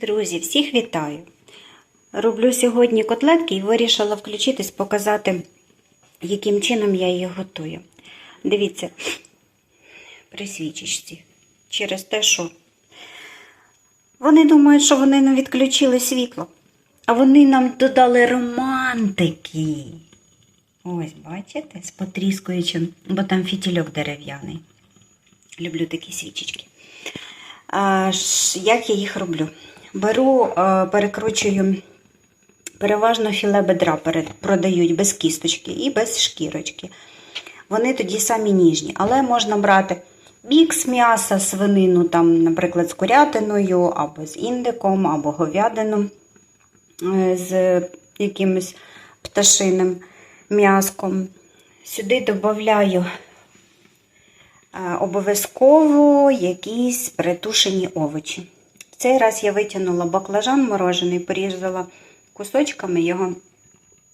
Друзі, всіх вітаю! Роблю сьогодні котлетки і вирішила включитись, показати, яким чином я їх готую. Дивіться, при свічечці. Через те, що вони думають, що вони не відключили світло, а вони нам додали романтики. Ось, бачите, з потріскуючим, бо там фітільок дерев'яний. Люблю такі свічечки. А, Як я їх роблю? Беру, е, перекручую переважно філе бедра продають без кісточки і без шкірочки. Вони тоді самі ніжні, але можна брати мікс м'яса, свинину, там, наприклад, з курятиною, або з індиком, або говядину е, з якимось пташиним м'яском. Сюди додаю Е, обов'язково якісь притушені овочі. Цей раз я витягнула баклажан морожений, порізала кусочками його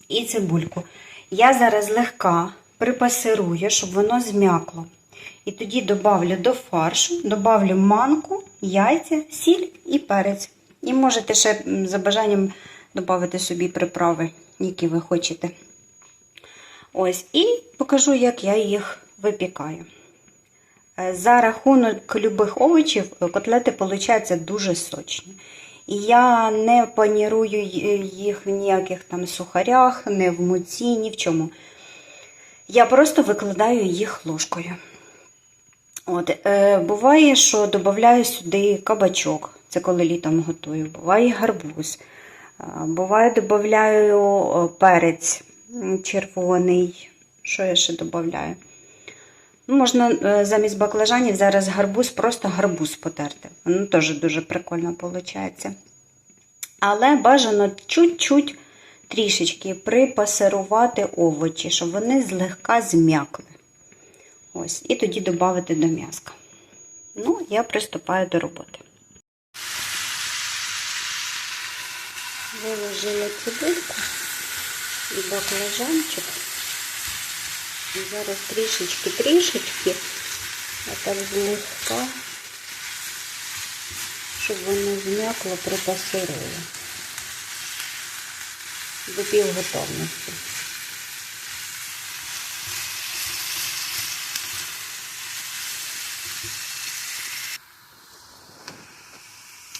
і цибульку. Я зараз легка припасирую, щоб воно зм'якло. І тоді добавлю до фаршу, добавлю манку, яйця, сіль і перець. І можете ще за бажанням додати собі приправи, які ви хочете. Ось, і покажу, як я їх випікаю. Е, За рахунок любих овочів котлети получаються дуже сочні. І я не панірую їх в ніяких там сухарях, не в муці, ні в чому. Я просто викладаю їх ложкою. От, е, Буває, що додаю сюди кабачок, це коли літом готую, буває гарбуз. Е, Буває, додаю перець червоний. Що я ще додаю? Можна е, замість баклажанів зараз гарбуз, просто гарбуз потерти. Воно теж дуже прикольно виходить. Але бажано чуть-чуть трішечки припасирувати овочі, щоб вони злегка зм'якли. Ось, і тоді додати до м'яска. Ну, я приступаю до роботи. Виложила цибульку і баклажанчик. Зараз трішечки-трішечки, отак злегка, щоб воно зм'якло, припасирую до півготовності.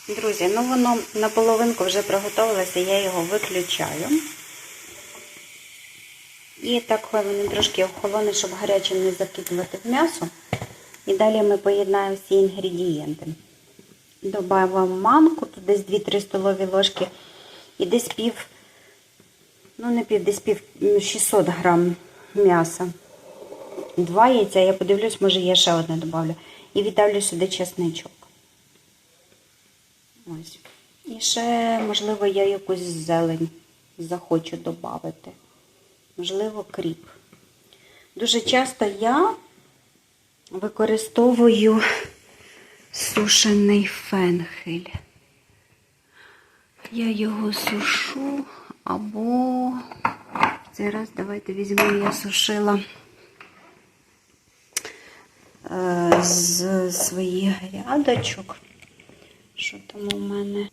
Друзі, ну воно наполовинку вже приготувалося, я його виключаю. І так хай вони трошки охолоне, щоб гарячим не закидувати в м'ясо. І далі ми поєднаємо всі інгредієнти. Добавимо манку, тут десь 2-3 столові ложки і десь пів, ну не пів, десь пів 600 грам м'яса. Два яйця, я подивлюсь, може я ще одне добавлю. І віддавлю сюди чесничок. Ось. І ще, можливо, я якусь зелень захочу додати можливо, кріп. Дуже часто я використовую сушений фенхель. Я його сушу або цей раз давайте візьмемо, я сушила е, з своїх грядочок. Що там у мене?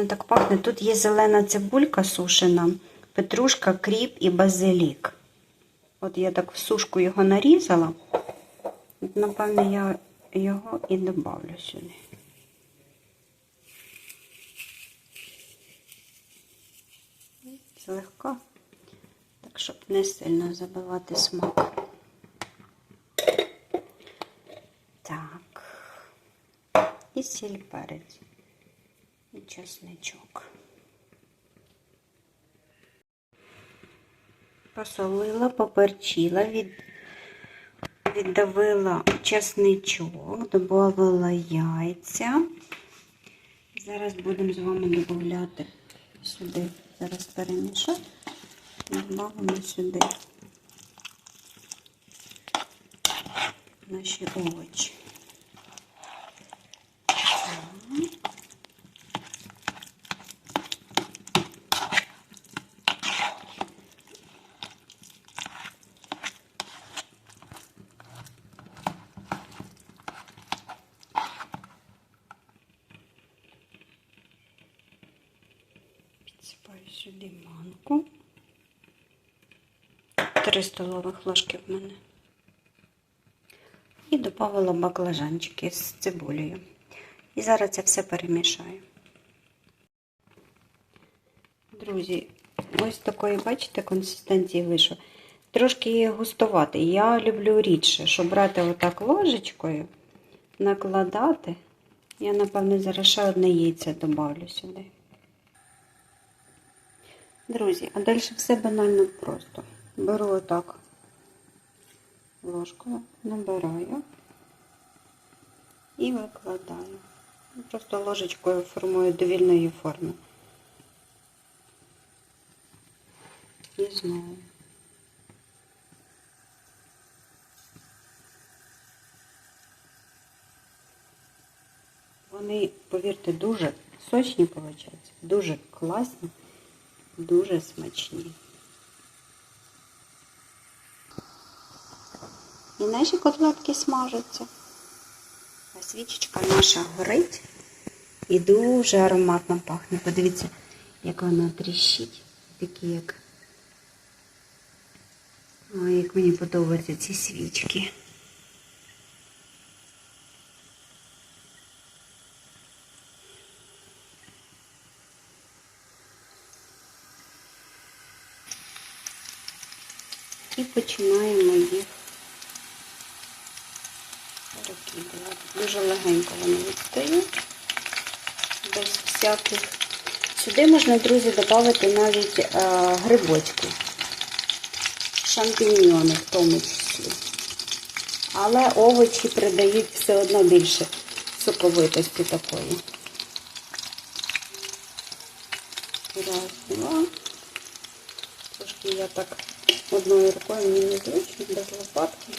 Воно так пахне. Тут є зелена цибулька сушена, петрушка, кріп і базилік. От я так в сушку його нарізала. От, напевне, я його і добавлю сюди. Злегка, так, щоб не сильно забивати смак. Так. І сіль перець чесничок. Посолила, поперчила, від, віддавила чесничок, додавала яйця. Зараз будемо з вами додати сюди, зараз перемішати, додамо сюди наші овочі. Насипаю сюди манку. 3 столових ложки в мене. І додавала баклажанчики з цибулею. І зараз це все перемішаю. Друзі, ось такої, бачите, консистенції вийшло. Трошки густувати. Я люблю рідше, щоб брати отак ложечкою, накладати. Я, напевно, зараз ще одне яйце добавлю сюди. Друзі, а далі все банально просто. Беру отак ложку, набираю і викладаю. Просто ложечкою формую довільної форми. І знову. Вони, повірте, дуже сочні виходять, дуже класні, дуже смачні. І наші котлетки смажаться. А свічечка наша горить і дуже ароматно пахне. Подивіться, як вона тріщить. Такі як. Ой, як мені подобаються ці свічки. І починаємо їх Дуже легенько вони відстають, без всяких. Сюди можна, друзі, додати навіть е, грибочки, шампіньйони в тому числі. Але овочі придають все одно більше соковитості такої. Раз, два. Трошки я так одною рукою мені не зручно, без лопатки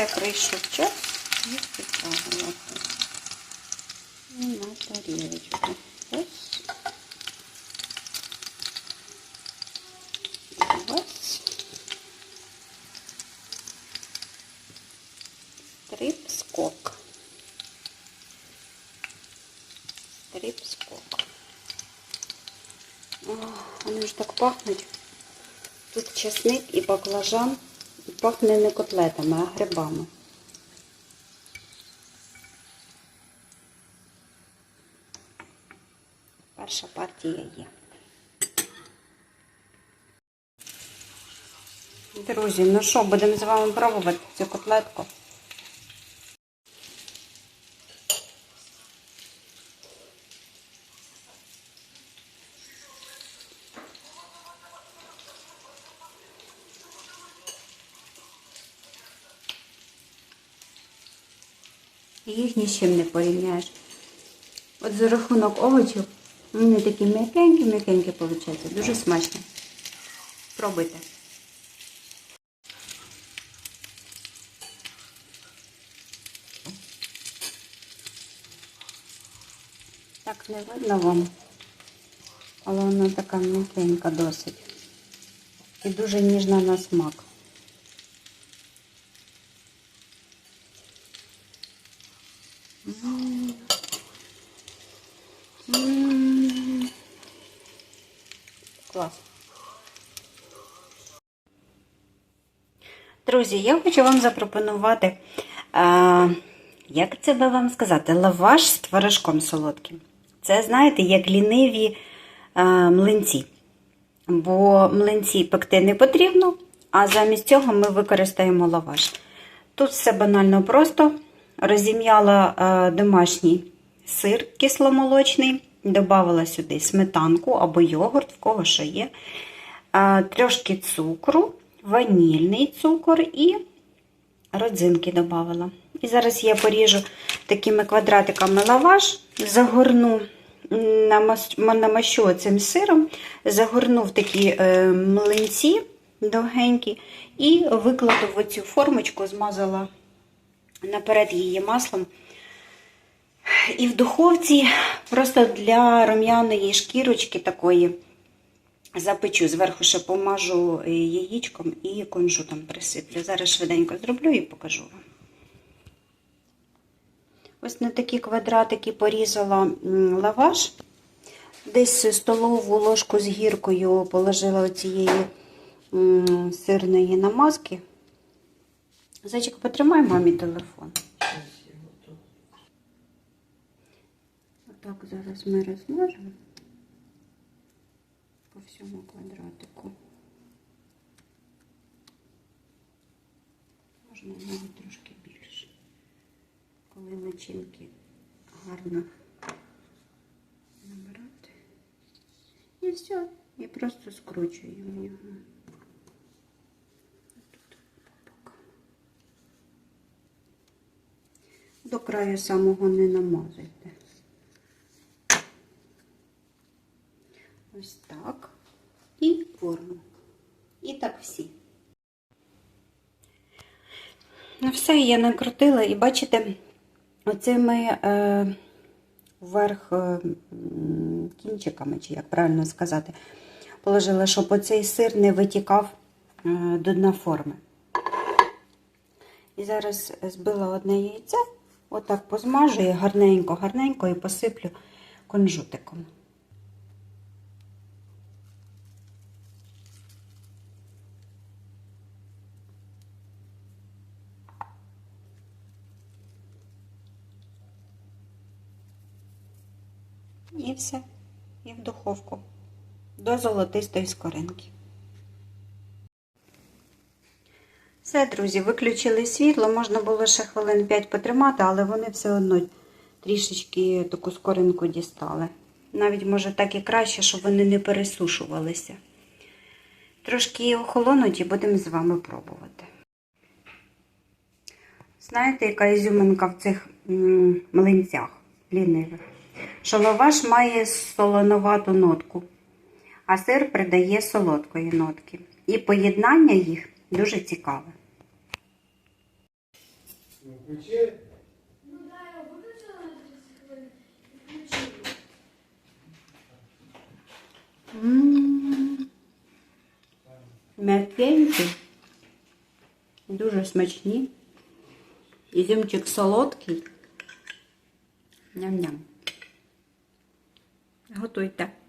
Все прийшов час і підтягувати. І на тарілочку. Ось. Ось. Стріп-скок. Стріп-скок. О, Вони ж так пахнуть. Тут чесник і баклажан. Пахне не котлетами, а грибами. Перша партія є. Друзі, ну що, будемо з вами пробувати цю котлетку. Їх ні з чим не порівняєш. От за рахунок овочів, вони такі м'якенькі-м'якенькі виходять. Дуже смачно. Пробуйте. Так не видно вам, але вона така м'якенька досить. І дуже ніжна на смак. Друзі, я хочу вам запропонувати, а, як це би вам сказати, лаваш з творожком солодким. Це, знаєте, як ліниві а, млинці. Бо млинці пекти не потрібно, а замість цього ми використаємо лаваш. Тут все банально просто. Розім'яла а, домашній сир кисломолочний, додавала сюди сметанку або йогурт, в кого що є, а, трошки цукру, ванільний цукор і родзинки додавала. І зараз я поріжу такими квадратиками лаваш, загорну, намащу цим сиром, загорну в такі е, млинці довгенькі і викладу в оцю формочку, змазала наперед її маслом. І в духовці просто для рум'яної шкірочки такої запечу. Зверху ще помажу яєчком і кунжутом присиплю. Зараз швиденько зроблю і покажу вам. Ось на такі квадратики порізала лаваш. Десь столову ложку з гіркою положила оцієї сирної намазки. Зайчик, потримай мамі телефон. Отак зараз ми розмажемо по всьому квадратику. Можна навіть трошки більше. Коли начинки гарно набирати. І все. І просто скручуємо його. До краю самого не намазуйте. Ось так. І форму. І так всі. Ну все, я накрутила і бачите, оцими е, вверх е, кінчиками, чи як правильно сказати, положила, щоб оцей сир не витікав е, до дна форми. І зараз збила одне яйце, отак позмажую гарненько, гарненько і посиплю кунжутиком. І все. І в духовку. До золотистої скоринки. Все, друзі, виключили світло. Можна було ще хвилин 5 потримати, але вони все одно трішечки таку скоринку дістали. Навіть, може, так і краще, щоб вони не пересушувалися. Трошки охолонуть і будемо з вами пробувати. Знаєте, яка ізюминка в цих млинцях лінивих? Що лаваш має солоновату нотку, а сир придає солодкої нотки. І поєднання їх дуже цікаве. М'якенькі, дуже смачні. Ізюмчик солодкий. Ням-ням. ほっといた。